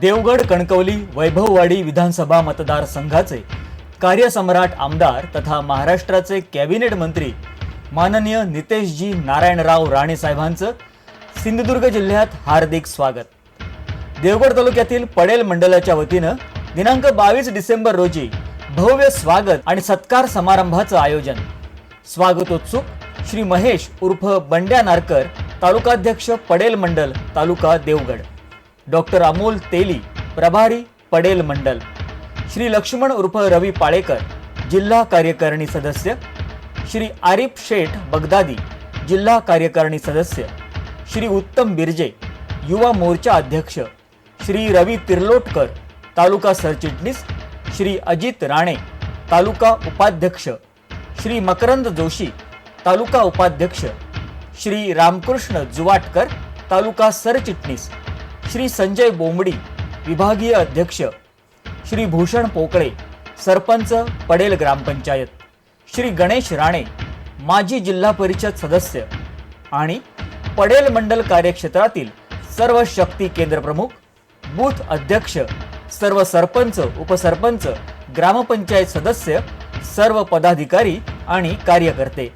देवगड कणकवली वैभववाडी विधानसभा मतदारसंघाचे कार्यसम्राट आमदार तथा महाराष्ट्राचे कॅबिनेट मंत्री माननीय नितेशजी नारायणराव राणेसाहेबांचं सिंधुदुर्ग जिल्ह्यात हार्दिक स्वागत. देवगड तालुक्यातील पडेल मंडलाच्या वतीनं दिनांक बावीस डिसेंबर रोजी भव्य स्वागत आणि सत्कार समारंभाचं आयोजन. स्वागतोत्सुक श्री महेश उर्फ बंड्या नारकर तालुकाध्यक्ष पडेल मंडल तालुका देवगड. डॉक्टर अमोल तेली प्रभारी पडेल मंडल. श्री लक्ष्मण उर्फ रवी पाळेकर जिल्हा कार्यकारिणी सदस्य. श्री आरिफ शेठ बगदादी जिल्हा कार्यकारिणी सदस्य. श्री उत्तम बिर्जे युवा मोर्चा अध्यक्ष. श्री रवी तिर्लोटकर तालुका सरचिटणीस. श्री अजित राणे तालुका उपाध्यक्ष. श्री मकरंद जोशी तालुका उपाध्यक्ष. श्री रामकृष्ण जुवाटकर तालुका सरचिटणीस. श्री संजय बोंबडी विभागीय अध्यक्ष श्री भूषण पोकळे सरपंच पडेल ग्रामपंचायत श्री गणेश राणे माजी जिल्हा परिषद सदस्य आणि पडेल मंडल कार्यक्षेत्रातील सर्व शक्ती केंद्र प्रमुख बूथ अध्यक्ष सर्व सरपंच उपसरपंच ग्रामपंचायत सदस्य सर्व पदाधिकारी आणि कार्यकर्ते.